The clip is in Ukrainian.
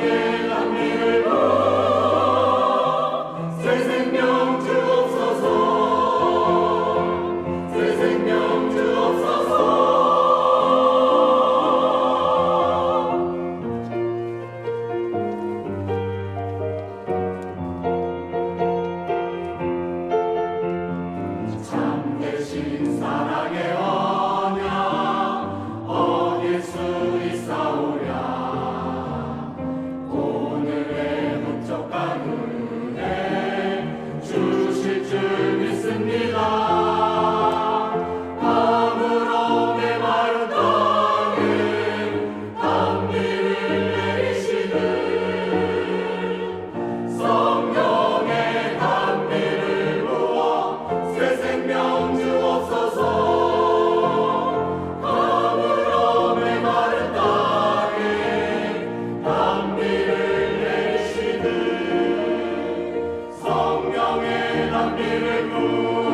Amen. Xin để ta. Аллилуйя.